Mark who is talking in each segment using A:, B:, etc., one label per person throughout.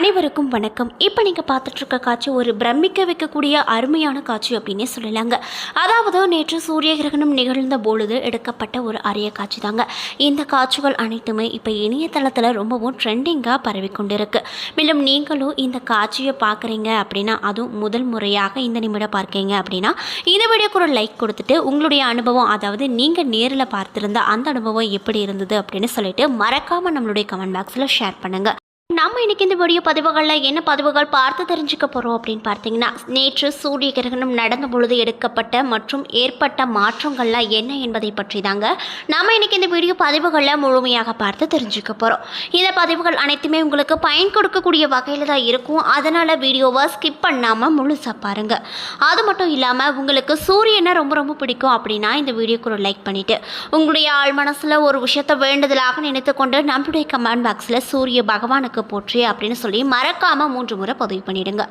A: அனைவருக்கும் வணக்கம். இப்போ நீங்கள் பார்த்துட்ருக்க காட்சி ஒரு பிரமிக்க வைக்கக்கூடிய அருமையான காட்சி அப்படின்னே சொல்லலாங்க. அதாவது நேற்று சூரிய கிரகணம் நிகழ்ந்த பொழுது எடுக்கப்பட்ட ஒரு அரிய காட்சி தாங்க இந்த காட்சிகள் அனைத்துமே இப்போ இணையதளத்தில் ரொம்பவும் ட்ரெண்டிங்காக பரவிக்கொண்டிருக்கு மேலும் நீங்களும் இந்த காட்சியை பார்க்குறீங்க அப்படின்னா அதுவும் முதல் முறையாக இந்த நிமிடம் பார்க்கீங்க அப்படின்னா இந்த வீடியோக்கு ஒரு லைக் கொடுத்துட்டு உங்களுடைய அனுபவம் அதாவது நீங்கள் நேரில் பார்த்துருந்த அந்த அனுபவம் எப்படி இருந்தது அப்படின்னு சொல்லிட்டு மறக்காமல் நம்மளுடைய கமெண்ட் பாக்ஸில் ஷேர் பண்ணுங்கள் நம்ம இன்னைக்கு இந்த வீடியோ பதிவுகளில் என்ன பதிவுகள் பார்த்து தெரிஞ்சுக்க போகிறோம் அப்படின்னு பார்த்தீங்கன்னா நேற்று சூரிய கிரகணம் நடந்த பொழுது எடுக்கப்பட்ட மற்றும் ஏற்பட்ட மாற்றங்கள்லாம் என்ன என்பதை பற்றி தாங்க நம்ம இன்னைக்கு இந்த வீடியோ பதிவுகளில் முழுமையாக பார்த்து தெரிஞ்சுக்க போகிறோம் இந்த பதிவுகள் அனைத்துமே உங்களுக்கு பயன் கொடுக்கக்கூடிய வகையில் தான் இருக்கும். அதனால் வீடியோவை ஸ்கிப் பண்ணாமல் முழுசாக பாருங்கள் அது மட்டும் இல்லாமல் உங்களுக்கு சூரியனை ரொம்ப ரொம்ப பிடிக்கும் அப்படின்னா இந்த வீடியோக்கு ஒரு லைக் பண்ணிவிட்டு உங்களுடைய ஆள் மனசில் ஒரு விஷயத்தை வேண்டுதலாக நினைத்து கொண்டு நம்மளுடைய கமெண்ட் பாக்ஸில் சூரிய பகவானுக்கு போற்றி அப்படின்னு சொல்லி மறக்காமல் மூன்று முறை பதிவு பண்ணிவிடுங்க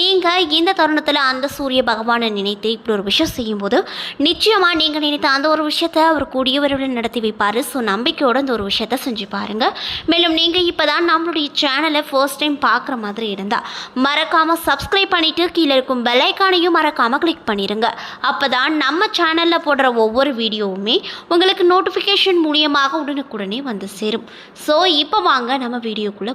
A: நீங்கள் இந்த தருணத்தில் அந்த சூரிய பகவானை நினைத்து இப்படி ஒரு விஷயம் செய்யும்போது நிச்சயமாக நீங்கள் நினைத்த அந்த ஒரு விஷயத்தை அவர் கூடிய விரைவில் நடத்தி வைப்பார். ஸோ நம்பிக்கையோடு அந்த ஒரு விஷயத்த செஞ்சு பாருங்கள் மேலும் நீங்கள் இப்போ தான் நம்மளுடைய சேனலை ஃபர்ஸ்ட் டைம் பார்க்குற மாதிரி இருந்தால் மறக்காமல் சப்ஸ்கிரைப் பண்ணிவிட்டு கீழே இருக்கும் பெல்லைக்கானையும் மறக்காமல் கிளிக் பண்ணிடுங்க அப்போ தான் நம்ம சேனலில் போடுற ஒவ்வொரு வீடியோவுமே உங்களுக்கு நோட்டிஃபிகேஷன் மூலியமாக உடனுக்குடனே வந்து சேரும். ஸோ இப்போ வாங்க நம்ம வீடியோக்குள்ளே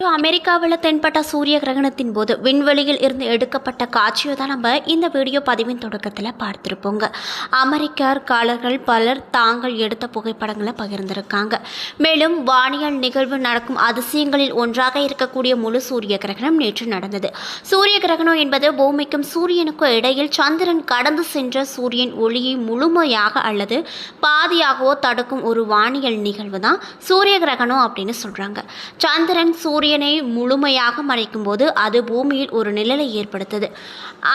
A: அமெரிக்காவில் தென்பட்ட சூரிய கிரகணத்தின் போது விண்வெளியில் இருந்து எடுக்கப்பட்ட காட்சியை தான் நம்ம இந்த வீடியோ பதிவின் தொடக்கத்தில் பார்த்துருப்போங்க. அமெரிக்கர்காரர்கள் பலர் தாங்கள் எடுத்த புகைப்படங்களை பகிர்ந்திருக்காங்க. மேலும் வானியல் நிகழ்வு நடக்கும் அதிசயங்களில் ஒன்றாக இருக்கக்கூடிய முழு சூரிய கிரகணம் நேற்று நடந்தது. சூரிய கிரகணம் என்பது பூமிக்கும் சூரியனுக்கும் இடையில் சந்திரன் கடந்து சென்ற சூரியன் ஒளியை முழுமையாக அல்லது பாதியாகவோ தடுக்கும் ஒரு வானியல் நிகழ்வு தான் சூரிய கிரகணம் அப்படின்னு சொல்கிறாங்க சந்திரன் சூரிய சூரியனை முழுமையாக மறைக்கும் போது அது பூமியில் ஒரு நிழலை ஏற்படுத்துது.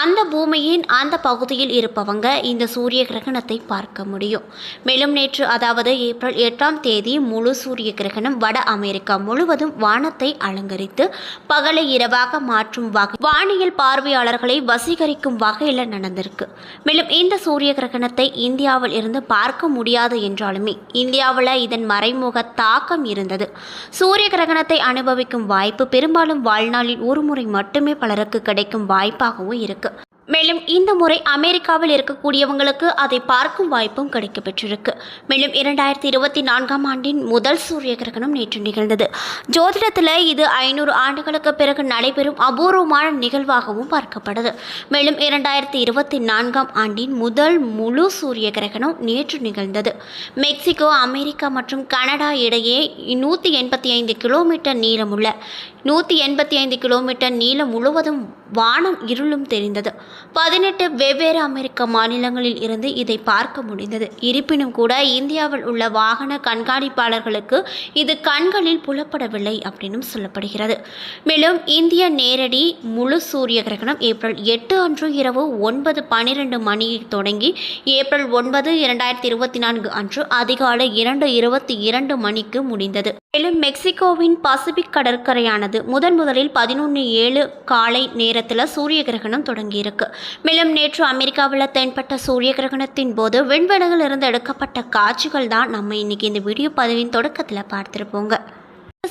A: அந்த பூமியின் அந்த பகுதியில் இருப்பவங்க இந்த சூரிய கிரகணத்தை பார்க்க முடியும். மேலும் நேற்று அதாவது ஏப்ரல் எட்டாம் தேதி முழு சூரிய கிரகணம் வட அமெரிக்கா முழுவதும் வானத்தை அலங்கரித்து பகலை இரவாக மாற்றும் வகை வானியல் பார்வையாளர்களை வசீகரிக்கும் வகையில் நடந்திருக்கு. மேலும் இந்த சூரிய கிரகணத்தை இந்தியாவில் இருந்து பார்க்க முடியாது என்றாலுமே இந்தியாவில் இதன் மறைமுக தாக்கம் இருந்தது. சூரிய கிரகணத்தை அனுபவிக்கும் வாய்ப்பு. பெரும்பாலும் வாழ்நாளில் ஒரு முறை மட்டுமே பலருக்கு கிடைக்கும் வாய்ப்பாகவும் இருக்கு. மேலும் இந்த முறை அமெரிக்காவில் இருக்கக்கூடியவங்களுக்கு அதை பார்க்கும் வாய்ப்பும் கிடைக்கப்பெற்றிருக்கு. மேலும் இரண்டாயிரத்தி இருபத்தி நான்காம் ஆண்டின் முதல் சூரிய கிரகணம் நேற்று நிகழ்ந்தது. ஜோதிடத்தில் இது ஐநூறு ஆண்டுகளுக்கு பிறகு நடைபெறும் அபூர்வமான நிகழ்வாகவும் பார்க்கப்படுது. மேலும் இரண்டாயிரத்தி இருபத்தி நான்காம் ஆண்டின் முதல் முழு சூரிய கிரகணம் நேற்று நிகழ்ந்தது. மெக்சிகோ அமெரிக்கா மற்றும் கனடா இடையே நூற்றி எண்பத்தி ஐந்து கிலோமீட்டர் நீளமுள்ள நூற்றி எண்பத்தி ஐந்து கிலோமீட்டர் நீளம் முழுவதும் வானம் இருளும் தெரிந்தது. பதினெட்டு வெவ்வேறு அமெரிக்க மாநிலங்களில் இருந்து இதை பார்க்க முடிந்தது. இருப்பினும் கூட இந்தியாவில் உள்ள வாகன கண்காணிப்பாளர்களுக்கு இது கண்களில் புலப்படவில்லை அப்படின்னும் சொல்லப்படுகிறது. மேலும் இந்திய நேரடி முழு சூரிய கிரகணம் ஏப்ரல் எட்டு அன்று இரவு ஒன்பது பனிரெண்டு மணியில் தொடங்கி ஏப்ரல் ஒன்பது இரண்டாயிரத்தி இருபத்தி நான்கு அன்று அதிகாலை இரண்டு இருபத்தி இரண்டு மணிக்கு முடிந்தது. மேலும் மெக்சிகோவின் பசிபிக் கடற்கரையானது முதன் முதலில் பதினொன்று ஏழு காலை நேரத்தில் சூரிய கிரகணம் தொடங்கியிருக்கு. மேலும் நேற்று அமெரிக்காவில் தென்பட்ட சூரிய கிரகணத்தின் போது விண்வெளியில் இருந்து எடுக்கப்பட்ட காட்சிகள் தான் நம்ம இன்னைக்கு இந்த வீடியோ பதிவின் தொடக்கத்தில் பார்த்துருப்போங்க.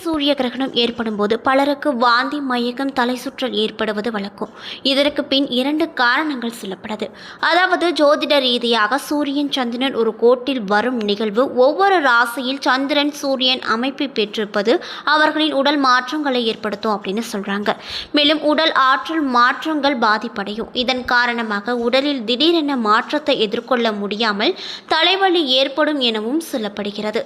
A: சூரிய கிரகணம் ஏற்படும் போது பலருக்கு வாந்தி மயக்கம் தலை சுற்றல் ஏற்படுவது வழக்கம். இதற்கு பின் இரண்டு காரணங்கள் சொல்லப்படுது. அதாவது ஜோதிட ரீதியாக சூரியன் சந்திரன் ஒரு கோட்டில் வரும் நிகழ்வு. ஒவ்வொரு ராசியில் சந்திரன் சூரியன் அமைப்பை பெற்றிருப்பது அவர்களின் உடல் மாற்றங்களை ஏற்படுத்தும் அப்படின்னு சொல்றாங்க. மேலும் உடல் ஆற்றல் மாற்றங்கள் பாதிப்படையும். இதன் காரணமாக உடலில் திடீரென மாற்றத்தை எதிர்கொள்ள முடியாமல் தலைவலி ஏற்படும் எனவும் சொல்லப்படுகிறது.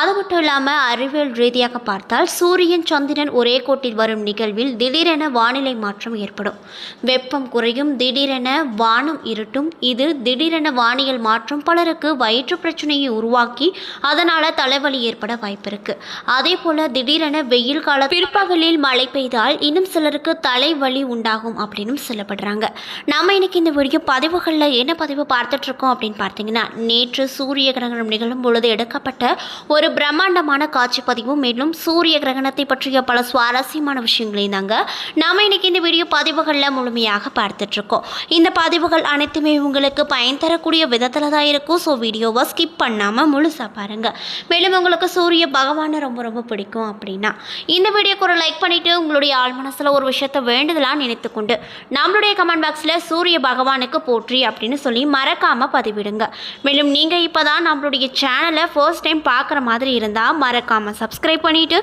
A: அது மட்டும் இல்லாமல் அறிவியல் ரீதியாக பார்த்து பார்த்தால் சூரியன் சந்திரன் ஒரே கோட்டில் வரும் நிகழ்வில் திடீரென வானிலை மாற்றம் ஏற்படும். வெப்பம் குறையும் திடீரென வானம் இருட்டும். இது திடீரென வானியல் மாற்றம் பலருக்கு வயிற்று பிரச்சனையை உருவாக்கி அதனால் தலைவலி ஏற்பட வாய்ப்பிருக்கு. அதே போல திடீரென வெயில் கால பிற்பகலில் மழை பெய்தால் இன்னும் சிலருக்கு தலைவலி உண்டாகும் அப்படின்னு சொல்லப்படுறாங்க. நம்ம இன்னைக்கு இந்த வீடியோ பதிவுகளில் என்ன பதிவு பார்த்துட்டு இருக்கோம் அப்படின்னு பார்த்தீங்கன்னா நேற்று சூரிய கிரகணம் நிகழும் பொழுது எடுக்கப்பட்ட ஒரு பிரம்மாண்டமான காட்சி பதிவும் மேலும் சூரிய சூரிய கிரகணத்தை பற்றிய பல சுவாரஸ்யமான விஷயங்களை நாங்கள் நாம இன்றைக்கி இந்த வீடியோ பதிவுகளில் முழுமையாக பார்த்துட்ருக்கோம் இந்த பதிவுகள் அனைத்துமே உங்களுக்கு பயன் தரக்கூடிய விதத்தில் தான் இருக்கும். ஸோ வீடியோவை ஸ்கிப் பண்ணாமல் முழுசாக பாருங்கள் மேலும் உங்களுக்கு சூரிய பகவானை ரொம்ப ரொம்ப பிடிக்கும் அப்படின்னா இந்த வீடியோக்கு ஒரு லைக் பண்ணிவிட்டு உங்களுடைய ஆள் மனசில் ஒரு விஷயத்தை வேண்டுதலாக நினைத்துக்கொண்டு நம்மளுடைய கமெண்ட் பாக்ஸில் சூரிய பகவானுக்கு போற்றி அப்படின்னு சொல்லி மறக்காமல் பதிவிடுங்க. மேலும் நீங்கள் இப்போ தான் நம்மளுடைய சேனலை ஃபர்ஸ்ட் டைம் பார்க்குற மாதிரி இருந்தால் மறக்காமல் சப்ஸ்கிரைப் பண்ணிவிட்டு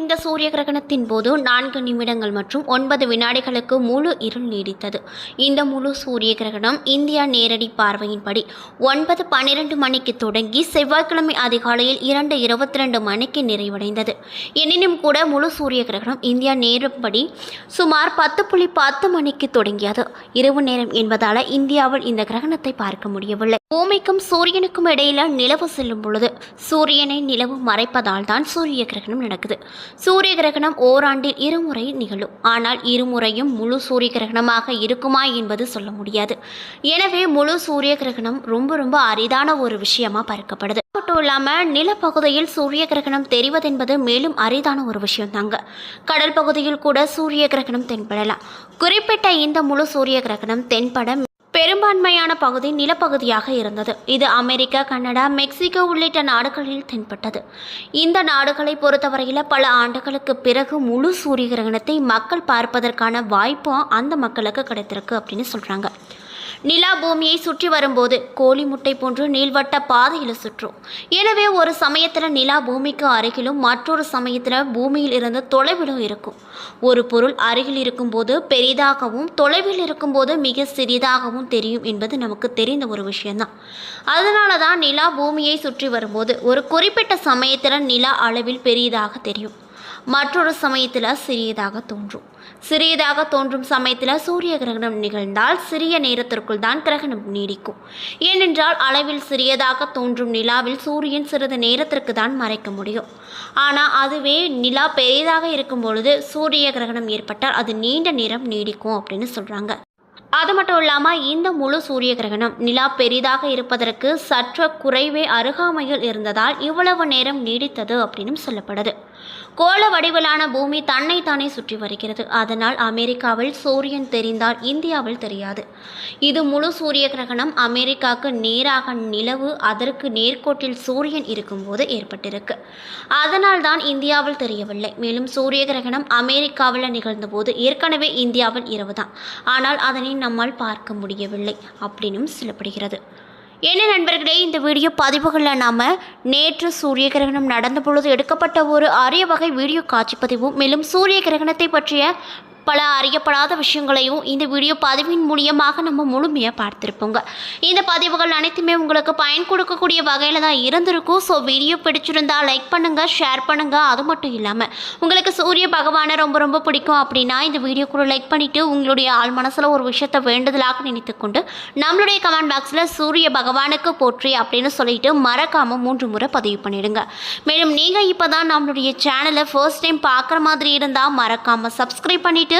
A: இந்த சூரிய கிரகணத்தின் போது நான்கு நிமிடங்கள் மற்றும் ஒன்பது வினாடிகளுக்கு முழு இருள் நீடித்தது. இந்த முழு சூரிய கிரகணம் இந்தியா நேரடி பார்வையின்படி ஒன்பது பன்னிரண்டு மணிக்கு தொடங்கி செவ்வாய்க்கிழமை அதிகாலையில் இரண்டு இருபத்தி ரெண்டு மணிக்கு நிறைவடைந்தது. எனினும் கூட முழு சூரிய கிரகணம் இந்தியா நேரப்படி சுமார் பத்து புள்ளி பத்து மணிக்கு தொடங்கியது. இரவு நேரம் என்பதால் இந்தியாவில் இந்த கிரகணத்தை பார்க்க முடியவில்லை. பூமிக்கும் சூரியனுக்கும் இடையில நிலவு செல்லும் பொழுது சூரியனை நிலவு மறைப்பதால் தான் சூரிய கிரகணம் நடக்குது. சூரிய கிரகணம் ஓராண்டில் இருமுறை நிகழும். ஆனால் இருமுறையும் முழு சூரிய கிரகணமாக இருக்குமா என்பது சொல்ல முடியாது. எனவே முழு சூரிய கிரகணம் ரொம்ப ரொம்ப அரிதான ஒரு விஷயமா பார்க்கப்படுது. மட்டும் இல்லாமல் நிலப்பகுதியில் சூரிய கிரகணம் தெரிவதென்பது மேலும் அரிதான ஒரு விஷயம் தாங்க கடல் பகுதியில் கூட சூரிய கிரகணம் தென்படலாம். குறிப்பிட்ட இந்த முழு சூரிய கிரகணம் தென்பட பெரும்பான்மையான பகுதி நிலப்பகுதியாக இருந்தது. இது அமெரிக்கா கனடா மெக்சிகோ உள்ளிட்ட நாடுகளில் தென்பட்டது. இந்த நாடுகளை பொறுத்தவரையில் பல ஆண்டுகளுக்கு பிறகு முழு சூரிய கிரகணத்தை மக்கள் பார்ப்பதற்கான வாய்ப்பும் அந்த மக்களுக்கு கிடைத்திருக்கு அப்படின்னு சொல்கிறாங்க நிலா பூமியை சுற்றி வரும்போது கோழி முட்டை போன்று நீள்வட்ட பாதையில் சுற்றும். எனவே ஒரு சமயத்தில் நிலா பூமிக்கு அருகிலும் மற்றொரு சமயத்தில் பூமியில் இருந்து தொலைவிலும் இருக்கும். ஒரு பொருள் அருகில் இருக்கும்போது பெரிதாகவும் தொலைவில் இருக்கும்போது மிக சிறிதாகவும் தெரியும் என்பது நமக்கு தெரிந்த ஒரு விஷயம்தான். அதனால தான் நிலா பூமியை சுற்றி வரும்போது ஒரு குறிப்பிட்ட சமயத்தில் நிலா அளவில் பெரியதாக தெரியும். மற்றொரு சமயத்தில் சிறியதாக தோன்றும். சிறியதாக தோன்றும் சமயத்தில் சூரிய கிரகணம் நிகழ்ந்தால் சிறிய நேரத்திற்குள் தான் கிரகணம் நீடிக்கும். ஏனென்றால் அளவில் சிறியதாக தோன்றும் நிலாவில் சூரியன் சிறிது நேரத்திற்கு தான் மறைக்க முடியும். ஆனால் அதுவே நிலா பெரிதாக இருக்கும் பொழுது சூரிய கிரகணம் ஏற்பட்டால் அது நீண்ட நேரம் நீடிக்கும் அப்படின்னு சொல்கிறாங்க அது மட்டும் இல்லாமல் இந்த முழு சூரிய கிரகணம் நிலா பெரிதாக இருப்பதற்கு சற்று குறைவே அருகாமையில் இருந்ததால் இவ்வளவு நேரம் நீடித்தது அப்படின்னு சொல்லப்படுது. கோள வடிவிலான பூமி தன்னைத்தானே சுற்றி வருகிறது. அதனால் அமெரிக்காவில் சூரியன் தெரிந்தால் இந்தியாவில் தெரியாது. இது முழு சூரிய கிரகணம் அமெரிக்காவுக்கு நேராக நிலவு அதற்கு நேர்கோட்டில் சூரியன் இருக்கும்போது ஏற்பட்டிருக்கு. அதனால் தான் இந்தியாவில் தெரியவில்லை. மேலும் சூரிய கிரகணம் அமெரிக்காவில் நிகழ்ந்தபோது ஏற்கனவே இந்தியாவில் இரவு தான் ஆனால் அதனை நம்மால் பார்க்க முடியவில்லை அப்படின்னும் சொல்லப்படுகிறது. என்ன நண்பர்களே இந்த வீடியோ பதிவுகளில் நாம் நேற்று சூரிய கிரகணம் நடந்த பொழுது எடுக்கப்பட்ட ஒரு அரிய வகை வீடியோ காட்சி பதிவும் மேலும் சூரிய கிரகணத்தை பற்றிய பல அறியப்படாத விஷயங்களையும் இந்த வீடியோ பதிவின் மூலியமாக நம்ம முழுமையாக பார்த்துருப்போங்க. இந்த பதிவுகள் அனைத்துமே உங்களுக்கு பயன் கொடுக்கக்கூடிய வகையில் தான் இருந்திருக்கும். ஸோ வீடியோ பிடிச்சிருந்தா லைக் பண்ணுங்கள் ஷேர் பண்ணுங்கள் அது மட்டும் இல்லாமல் உங்களுக்கு சூரிய பகவானை ரொம்ப ரொம்ப பிடிக்கும் அப்படின்னா இந்த வீடியோ கூட லைக் பண்ணிவிட்டு உங்களுடைய ஆள் மனசில் ஒரு விஷயத்தை வேண்டுதலாக நினைத்துக்கொண்டு நம்மளுடைய கமெண்ட் பாக்ஸில் சூரிய பகவானுக்கு போற்றி அப்படின்னு சொல்லிட்டு மறக்காமல் மூன்று முறை பதிவு பண்ணிடுங்க. மேலும் நீங்கள் இப்போ தான் நம்மளுடைய சேனலை ஃபர்ஸ்ட் டைம் பார்க்குற மாதிரி இருந்தால் மறக்காமல் சப்ஸ்கிரைப் பண்ணிவிட்டு